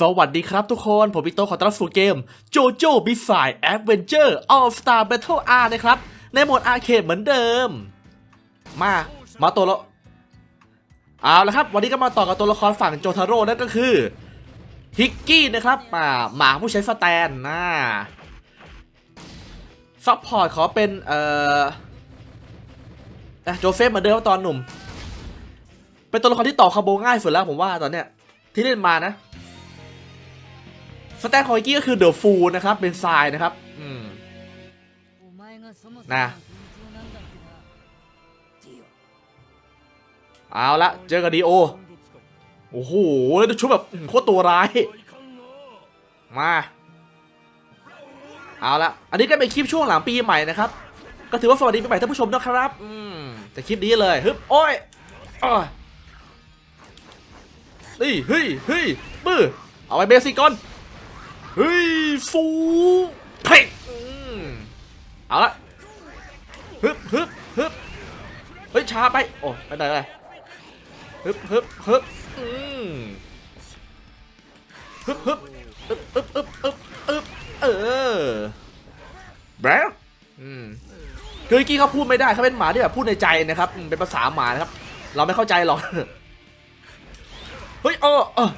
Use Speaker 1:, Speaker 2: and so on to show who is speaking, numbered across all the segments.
Speaker 1: สวัสดีครับทุกคน ผมพี่โตขอต้อนรับสู่เกม JoJo Bizarre Adventure All Star Battle R นะครับ ในโหมดอาร์เคดเหมือนเดิม มา มาตัวละเอาละครับ วันนี้ก็มาต่อกับตัวละครฝั่งโจทาโร่นั่นก็คือ ฮิกกี้นะครับอ่าหมาผู้ใช้สแตนนะซัพพอร์ตขอเป็น เอ่อโจเซฟเหมือนเดิมตอนหนุ่ม เป็นตัวละครที่ต่อคาร์โบง่ายสุดแล้วผมว่าตอนเนี้ยที่เล่นมานะ สแตนของไอกี้ก็คือเดอะฟูนะครับ เป็นทรายนะครับ อืม
Speaker 2: นะ
Speaker 1: เอาละ เจอกับดีโอ โอ้โหแล้วชุดแบบโคตรตัวร้าย มา เอาละ อันนี้ก็เป็นคลิปช่วงหลังปีใหม่นะครับ ก็ถือว่าสวัสดีปีใหม่ท่านผู้ชมนะครับ อืม แต่คลิปนี้เลยฮึบโอ้ยอ้อยนี่เฮ้ยเฮ้ยปื้อเอาไว้เบสิกก่อน ซูเพกอืมเอาละฮึบฮึบฮึบเฮ้ยช้าไปโอ้ไม่ได้เลยฮึบฮึบฮึบอืมฮึบฮึบอึบอึบอึบอึบอึบเออแบรอืมคือเมื่อกี้เขาพูดไม่ได้เขาเป็นหมาที่แบบพูดในใจนะครับเป็นภาษาหมานะครับ เราไม่เข้าใจหรอกเฮ้ยเออเออ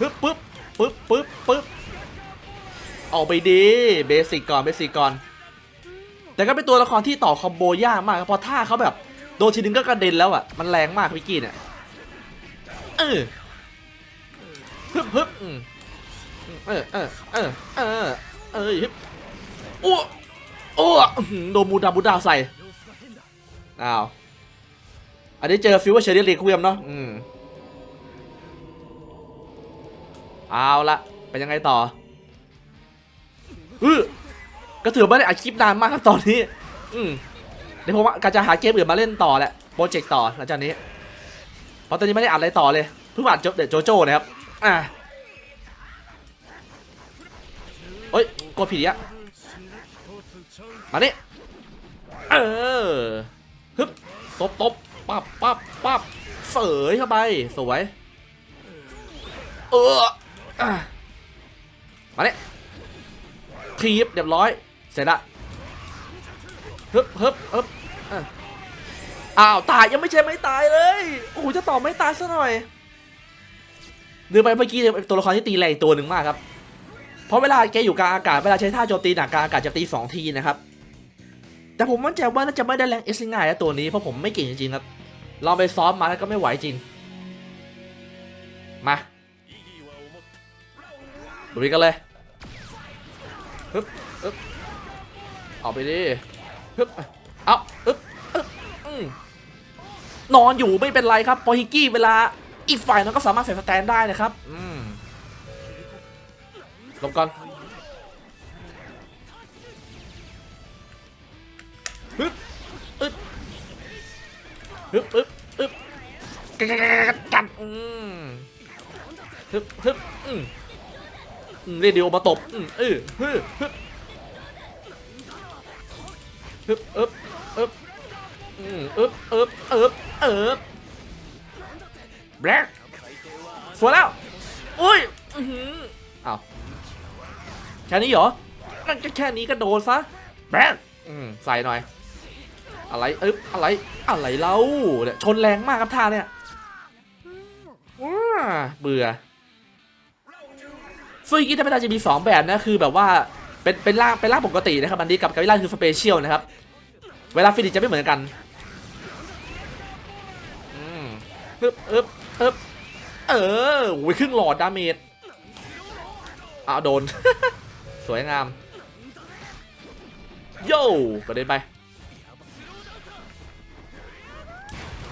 Speaker 1: ฮึบปึ๊บ ปึ๊บปึ๊บปึ๊บออกไปดีเบสิกก่อนเบสิกก่อน แต่ก็เป็นตัวละครที่ต่อคอมโบยากมากเพราะท่าเขาแบบโดนทีนึงก็กระเด็นแล้วอะ มันแรงมากพิกกี้เนี่ยเออฮึบฮึบเออเออเออเออเออฮึบอ้วอ้วอื้อหือโดนมูดามูดาใส่อ้าวอันนี้เจอฟิวเวอร์เชอรี่รีควีมเนาะอืม เอาละเป็นยังไงต่ออือก็ถือว่าไม่ได้อัดคลิปนานมากครับตอนนี้ อืมเดี๋ยวผมว่าการจะหาเกมอื่นมาเล่นต่อแหละโปรเจกต์ต่อหลังจากนี้เพราะตอนนี้ไม่ได้อัดอะไรต่อเลยเพิ่งอัดโจเดยวโจโจ้นะครับอะเฮ้ยกดผิดอีกอะมาเนี่เออฮึบตบตบปั๊บปั๊บปั๊บเสยเข้าไปสวยเออ มาเนี่ยทีบเรียบร้อย เสร็จละฮึบฮึบฮึบอ้าว ตายยังไม่ใช่ไม่ตายเลย โอ้โหจะต่อไม่ตายซะหน่อยดูไปเมื่อกี้ตัวละครที่ตีแรงตัวหนึ่งมากครับ เพราะเวลาแกอยู่กลางอากาศเวลาใช้ท่าโจมตีหนักกลางอากาศจะตีสองทีนะครับ แต่ผมมั่นใจว่าน่าจะไม่ได้แรงเอสง่ายนะตัวนี้เพราะผมไม่เก่งจริงๆครับลองไปซ้อมมาแล้วก็ไม่ไหวจริง มา ลุยกันเลยฮึบฮึบเอาไปดิฮึบเอาอึบอึบอืมนอนอยู่ไม่เป็นไรครับพอฮิกกี้เวลาอีกฝ่ายนั้นก็สามารถใส่สแตนได้นะครับ อืมลบก่อนฮึบอึบฮึบอึบอึบกัดอืมฮึบฮึบอืม เรดิโอมาตบอืมเออฮึบฮึบฮึบอึบอึบอืมอึบอึบอึบอึบแบล็คสวยแล้วอุ้ยอือเอาวแค่นี้เหรอนั่นก็แค่นี้ก็โดนซะแบล็คอืมใส่หน่อย อะไรอึบอะไรอะไรเล่าเนี่ยชนแรงมากครับท่าเนี่ยว้าเบื่อ ซึ่งอีกธรรมดาจะมี 2 แบบนะคือแบบว่าเป็นเป็นร่างเป็นร่างปกตินะครับอันนี้กับกับร่างคือสเปเชียลนะครับ เวลาฟินิชจะไม่เหมือนกันอืมอึบอึบอึบเออโอ้ยครึ่งหลอดดาเมจอ้าวโดน สวยงามโย่กระเด็นไป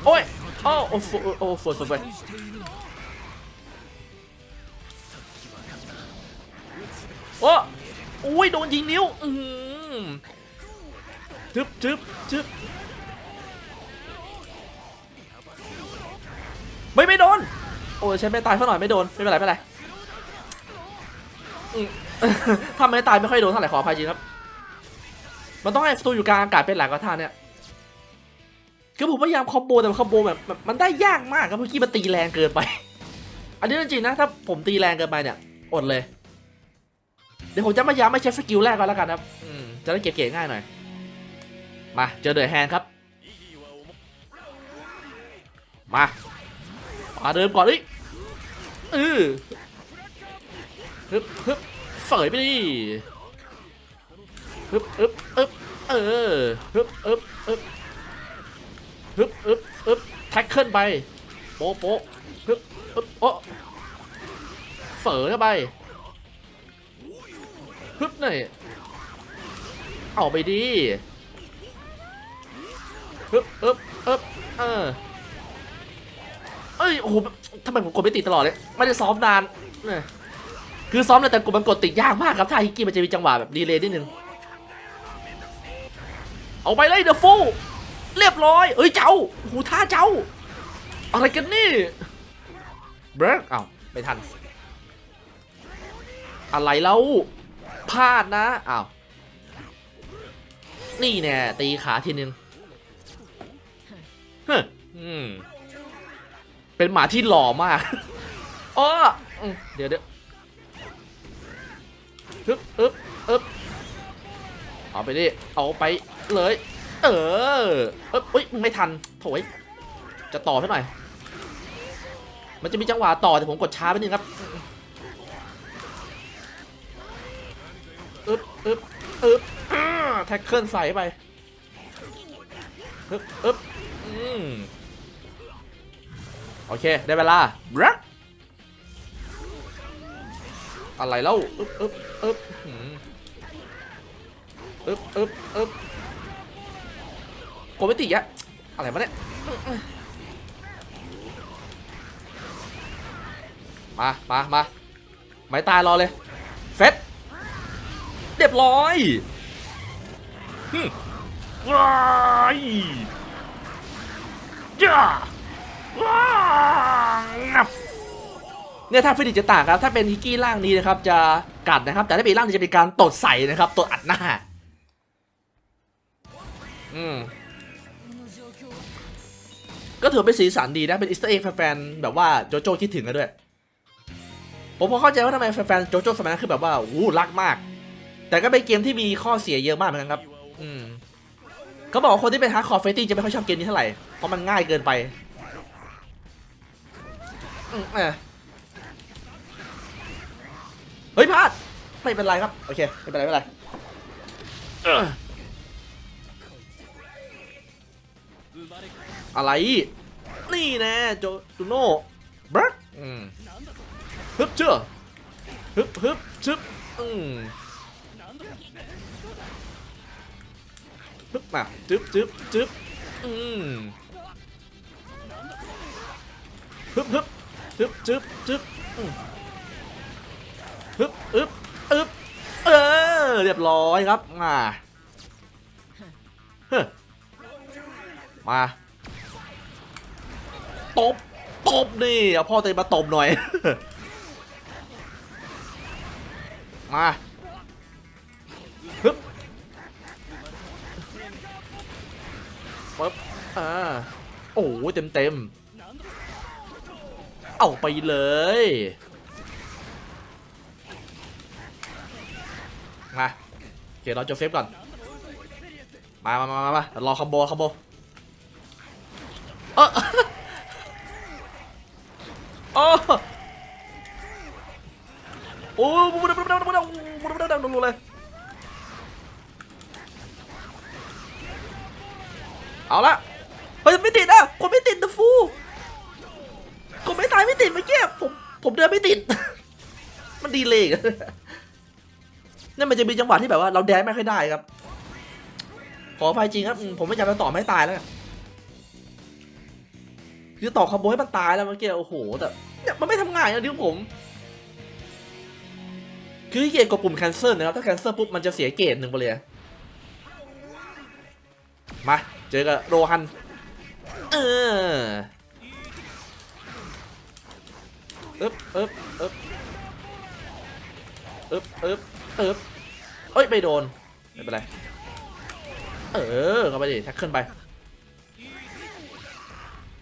Speaker 1: โอ้ยโอ้โอ้โอ้โอ้โอ้โอ้ อ้อุ้ยโดนยิงนิ้ว อืมจึ๊บจึ๊บจึ๊บไม่ไม่โดน โอ้ยใช้ไม่ตายซะหน่อยไม่โดน ไม่เป็นไรไม่เป็นไรถ้าไม่ตายไม่ค่อยโดนเท่าไหร่ขออภัยจริงครับ มันต้องให้ศัตรูอยู่กลางอากาศเป็นหลักก็ท่าเนี่ยคือผมพยายามคอมโบแต่คอมโบแบบมันได้ยากมากครับเมื่อกี้มันตีแรงเกินไป อันนี้จริงนะถ้าผมตีแรงเกินไปเนี่ยอดเลย ดี๋ยวผมจะมาย้ำไม่ใช้สกิลแรกก่อนแล้วกันครับอืมจะได้เก็บเกรดง่ายหน่อย มา เจอเดอะแฮนด์ครับ มามาเดิมก่อนเลยเออฮึบฮึบเสยไปดิฮึบฮึบฮึบเออฮึบฮึบฮึบฮึบฮึบฮึบแท็กเกิลไปโป๊ะโป๊ะฮึบฮึบโอ้เสยเข้าไป ฮึบหน่อยเอาไปดิฮึบฮึบฮึบเออเอ้ยโอ้โหทำไมผมกดไม่ติดตลอดเลยไม่ได้ซ้อมนานเนี่ยคือซ้อมแล้วแต่กดมันกดติดยากมากครับถ้าฮิกกี้มันจะมีจังหวะแบบดีเลย์นิดนึงเอาไปเลยเดอะฟูเรียบร้อย เอ้ยเจ้าโอ้โหท่าเจ้า อะไรกันนี่เบรกเอ้าไม่ทัน อะไรแล้ว พลาดนะอ้าวนี่แน่ตีขาทีนึงเฮ้ยอืมเป็นหมาที่หล่อมากอ๋ออืมเดี๋ยวเดี๋ยวฮึบอึบอึบเอาไปดิ เอาไปเลย เออเอ๊บอุ้ยไม่ทันโถยจะต่อซะหน่อย มันจะมีจังหวะต่อแต่ผมกดช้าไปนึงครับ แท็กเกิลใส่ไปอึบอึบอืมโอเค ได้เวลาบรักอะไรแล้วอึ๊บอึ๊บอึ๊บหืมอึ๊บอึ๊บอึ๊บกไม่ติดอะอะไรมาเนี่ย มา มา มา ไม่ตายรอเลย เฟสเรียบร้อย ว้ายจ้เนี่ยถ้าฟินิกจะต่างครับ ถ้าเป็นฮิกกี้ร่างนี้นะครับ จะกัดนะครับ แต่ถ้าเป็นร่างนี้จะเป็นการตดใส่นะครับตดอัดหน้า อืมก็ถือเป็นสีสันดีนะ เป็นอิสต์เอ็กแฟนแบบว่าโจโจ้คิดถึงกันด้วย ผมพอเข้าใจว่าทำไมแฟนโจโจ้สมัยนั้นคือแบบว่าอู้รักมาก แต่ก็เป็นเกมที่มีข้อเสียเยอะมากเหมือนกันครับ อืมเขาบอกว่าคนที่เป็นฮาร์ดคอร์เฟตี้จะไม่ค่อยชอบเกมนี้เท่าไหร่ เพราะมันง่ายเกินไปอืมเออเฮ้ยพลาด ไม่เป็นไรครับ โอเค ไม่เป็นไร ไม่เป็นไรเอออะไร นี่แน่โจจูโน่บรักอืมฮึบเชื่อฮึบฮึบชึบอืม ฮึบมาจึ๊บจึ๊บจึ๊บอืมฮึบฮึบจึ๊บจึ๊บจึ๊บฮึบอึบอึบเออเรียบร้อยครับมาเฮ้มาตบตบนี่เอาพ่อเองมาตบหน่อย มา ปึ๊บอ่าโอ้โหเต็มเต็มเอาไปเลยมาโอเคเราจะเซฟก่อน มามามามามารอคอมโบคอมโบเออโอ้โอ้บุบบุบบุบบุบบุบบุบบุบบุบเลย เอาละเฮ้ยไม่ติดอะคนไม่ติดนะฟูคนไม่ตายไม่ติดเมื่อกี้ผมผมเดินไม่ติด มันดีเลยนั่นมันจะมีจังหวะที่แบบว่าเราแดนไม่ค่อยได้ครับ ขออภัยจริงครับ ผมไม่อยากจะต่อไม่ตายแล้วคือต่อคอมโบให้มันตายแล้วเมื่อกี้โอ้โหแต่เนี่ยมันไม่ทำงานนะดิผม คือเกตกดปุ่ม cancel นะครับ ถ้า cancel ปุ๊บมันจะเสียเกตหนึ่งไปเลยมา เจอกับโรฮัน เออเอ๊บเอ๊บเอ๊บเอ๊บเอ๊บเอ๊บเอ้ยไปโดน ไม่เป็นไร เออ เข้าไปดิ แท็กเกินไป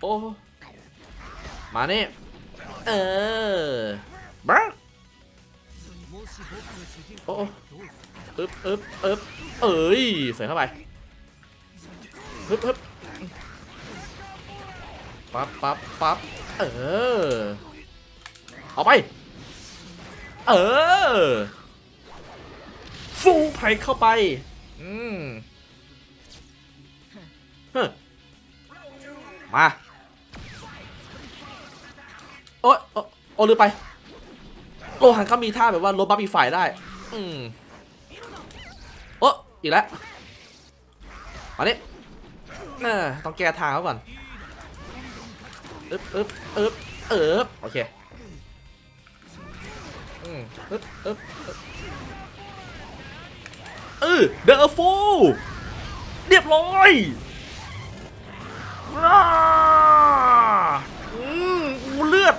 Speaker 1: โอ้ มานี่ เออบ้าโอ้อึ๊บอึ๊บอึ๊บเอ้ย เสยเข้าไป ฮึบฮึบปั๊บปั๊บปั๊บเออเอาไป เออ ฟูไผ่เข้าไป อืมฮมาโอ๊ยโอ๊ยโอ้ลืมไป โลหันเขามีท่าแบบว่าลบบัฟอีกฝ่ายได้ อืมโอ้อีกแล้ว มาดิเออต้องแก้ทางเขาก่อนอึ๊บอึ๊บอึ๊บเออโอเคอืมอึ๊บอึ๊บเออเดอะฟูเรียบร้อยอืมอู้เลือด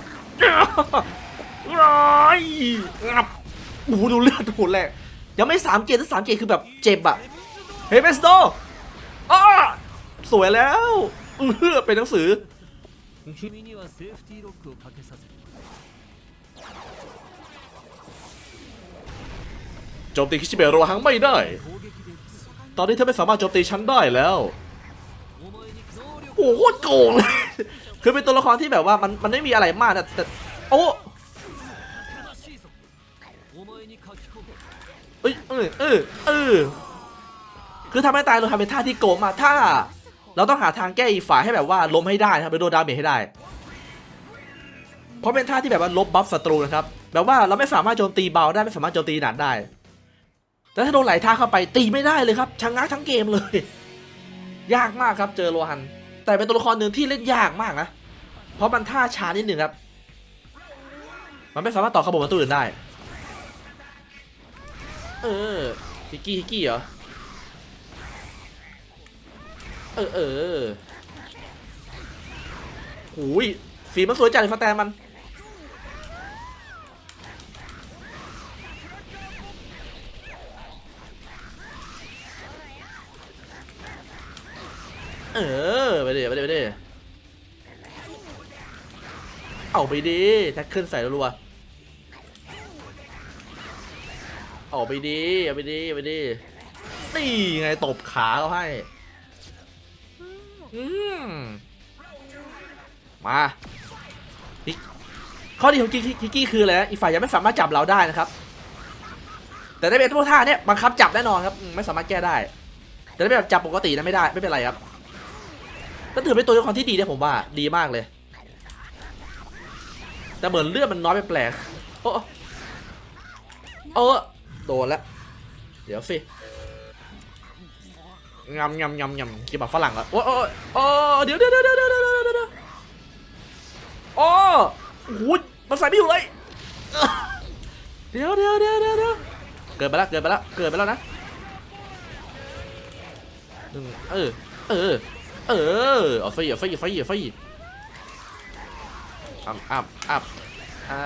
Speaker 1: ร้อยงับโอ้โหดูเลือดโหแรงยังไม่สามเกตถ้าสามเกตคือแบบเจ็บอะเฮ้ยเบสโต สวยแล้วเออเป็นหนังสือ โจมตีคิชิเบะระหังไม่ได้ ตอนนี้เธอไม่สามารถโจมตีฉันได้แล้ว โอ้โหโกงเลยคือเป็นตัวละครที่แบบว่ามันมันไม่มีอะไรมากนะแต่โอ้เอ้ยเออเออเออคือทำให้ตายเราทำเป็นท่าที่โกงมาท่า เราต้องหาทางแก้อีกฝ่ายให้แบบว่าล้มให้ได้ครับหรือโดนดาเมจให้ได้ เพราะเป็นท่าที่แบบว่าลบบัฟศัตรูนะครับแบบว่าเราไม่สามารถโจมตีเบาได้ไม่สามารถโจมตีหนักได้แต่ถ้าโดนไหลท่าเข้าไปตีไม่ได้เลยครับชะงักทั้งเกมเลย ยากมากครับเจอโลหัน แต่เป็นตัวละครหนึ่งที่เล่นยากมากนะเพราะมันท่าช้านิดหนึ่งครับ มันไม่สามารถต่อขบวนกับตัวอื่นได้ เออฮิกกี้ฮิกกี้เหรอ เออเออหูยสีมันสวยจังเลยสแตนมันเออไปดิไปดิไปดิเอาไปดิแท็กขึ้นใส่รัวเอาไปดิเอาไปดิเอาไปดินี่ไงตบขาเขาให้ อืมมาข้อดีของกิกกี้คืออะไรอีกฝ่ายยังไม่สามารถจับเราได้นะครับ แต่ได้เป็นพวกท่าเนี้ยบังคับจับแน่นอนครับไม่สามารถแก้ได้ แต่ได้แบบจับปกตินะไม่ได้ไม่เป็นไรครับก็ถือเป็นตัวละครที่ดีนะผมว่าดีมากเลย แต่เหมือนเลือดมันน้อยไปแปลกโอ้โอ้โดนแล้วเดี๋ยวสิ งำงำงำงำกินแบบฝรั่งล้วโอ้โอ้โอ้เดี๋ยวเดี๋ยวเดี๋ยวเดี๋ยวเดี๋ยวเดี๋ยวเดี๋ยวโอ้โหมันใส่ไม่อยู่เลยเดี๋ยวเดี๋ยวเดี๋ยวเดี๋ยวเดี๋ยวเกิดไปแล้วเกิดไปแล้วเกิดไปแล้วนะหนึ่งเออเออเออเอาไฟเอาไฟเอาไฟเอาไฟอัพอัพอัพอ่า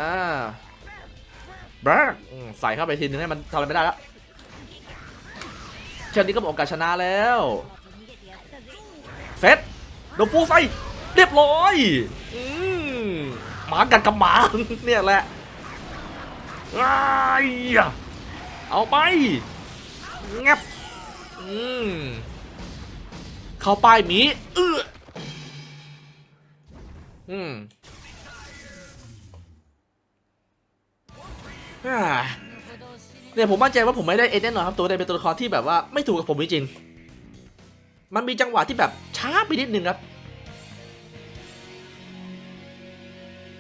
Speaker 1: บรักอืมใส่เข้าไปทีนึงให้มันทำอะไรไม่ได้แล้ว เช่นนี้ก็หมดโอกาสชนะแล้วเซตโดนฟูใส่เรียบร้อยอืมหมากัดกับหมาเนี่ยแหละอ้เอาไปงับอืมเข้าป้ายหมีเอออืมอ่า เนี่ยผมมั่นใจว่าผมไม่ได้เอเดนหรอกครับตัวใดเป็นตัวละครที่แบบว่าไม่ถูกกับผมจริงๆมันมีจังหวะที่แบบช้าไปนิดนึงครับ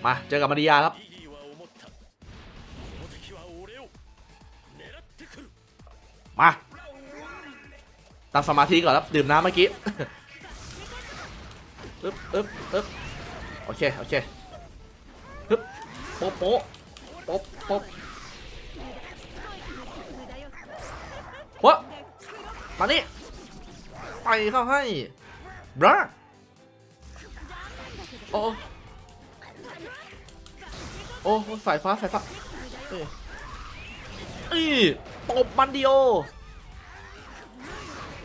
Speaker 1: มาเจอกับมาริยาครับมาตามสมาธิก่อนครับดื่มน้ำเมื่อกี้อึ๊บอึ๊บอึ๊บโอเค โอเคฮึบโป๊ะโป๊ะโป๊ะโป๊ะ วะมานี่ไปเข้าให้บราโอ้โอ้สายฟ้าสายฟ้าเอ้ยอีตบมันเดียว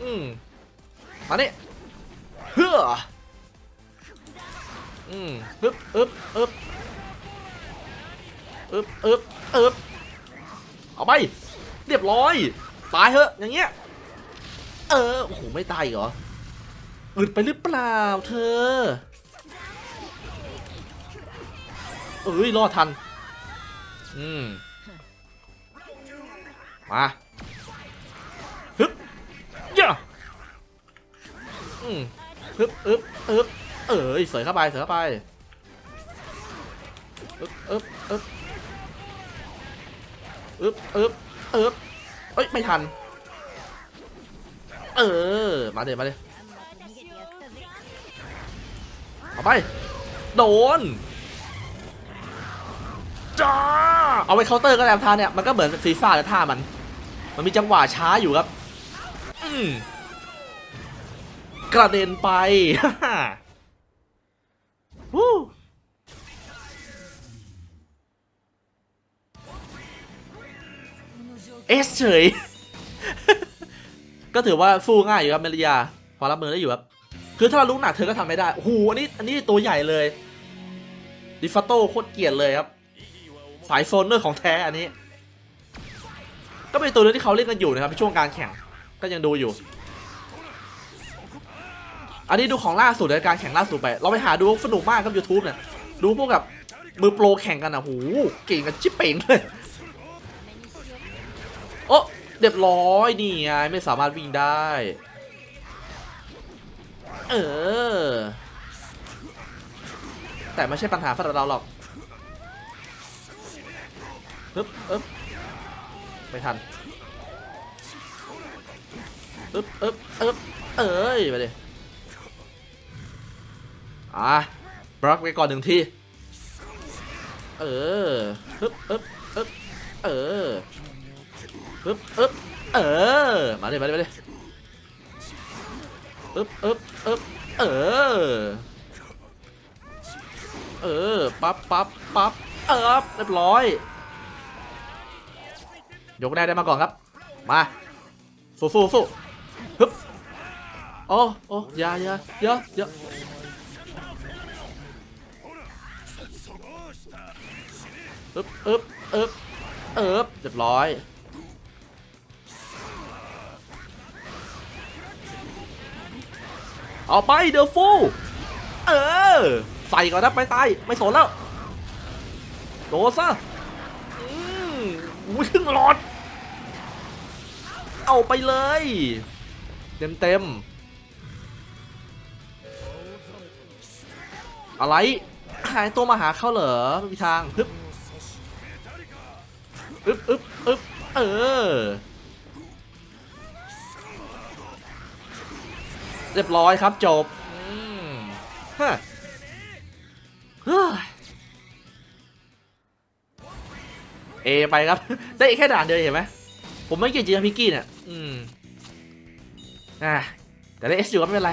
Speaker 1: อืมมานี่เฮ้ออืมอึบอึบอึบอึบอึบอึบเอาไป เรียบร้อย ตายเถอะอย่างเงี้ย เออโอ้โหไม่ตายเหรออึดไปหรือเปล่าเธอเอ้ยรอดทัน อืมมาฮึบย่าอืมฮึบอึบอึบเอ้ยเสยเข้าไปเสยเข้าไปอึบอึบอึบอึบอึบอึบ เอ้ย ไม่ทัน เออ มาเดี๋ยวมาเดี๋ยวเอาไป โดนจ้าเอาไว้เคาน์เตอร์ก็แล้วท่าเนี่ย มันก็เหมือนซีซ่าแต่ท่ามัน มันมีจังหวะช้าอยู่ครับ อืมกระเด็นไป วู้ เอสเฉย ก็ถือว่าสู้ง่ายอยู่ครับเมริยาพอรับมือได้อยู่ครับ คือถ้าเราลุกหนักเธอก็ทำไม่ได้โอ้โหอันนี้อันนี้ตัวใหญ่เลยดิฟาโต้โคตรเกลียดเลยครับ สายโซนเนอร์ของแท้อันนี้ ก็เป็นตัวนึงที่เขาเล่นกันอยู่นะครับในช่วงการแข่งก็ยังดูอยู่ อันนี้ดูของล่าสุดในการแข่งล่าสุดไป เราไปหาดูสนุกมากครับ YouTube เนี่ยดูพวกกับมือโปรแข่งกันอะโหเก่งกันชิบเป่งเลย เรียบร้อยนี่ไงไม่สามารถวิ่งได้ เออ แต่ไม่ใช่ปัญหาสำหรับเราหรอกฮึบอึบไม่ทันอึบอึบอึบเอ้ยไปดิอะบล็อกไปก่อนหนึ่งที เออฮึบอึบอึบเออ ฮึบอึบเออ มาดิมาดิมาดิอึบอึบอึบเออ เออ ปั๊บปั๊บปั๊บเออเรียบร้อย ยกได้ได้มาก่อนครับ มาฟูฟูฟูฮึบโอ้โอ้อยายายอะเยอะอึบอึบอึบเอิบเรียบร้อย เอาไปเดอะฟูเออ ใส่ก่อนนะไปตาย ไม่สนแล้ว โดนซะอืมอุ้ยครึ่งหลอด เอาไปเลย เต็มเต็มอะไร หายตัวมาหาเขาเหรอไม่มีทาง ฮึบ อึบอึบอึบเออ รียบร้อยครับจบอืมฮะเฮ้ยเอไปครับ ได้แค่ด่านเดียวเห็นไหมผมไม่เกลียดจริงๆพิกกี้เนี่ยอืมอะแต่ได้เอสอยู่ก็ไม่เป็นไร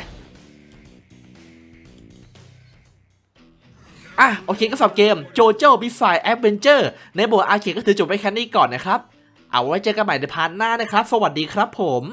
Speaker 1: อะโอเคก็สำหรับเกม JoJo Bizarre Adventure ในโบอาร์เคก็ถือจบไปแค่นี้ก่อนนะครับ เอาไว้เจอกันใหม่ในพาร์ทหน้านะครับ สวัสดีครับผม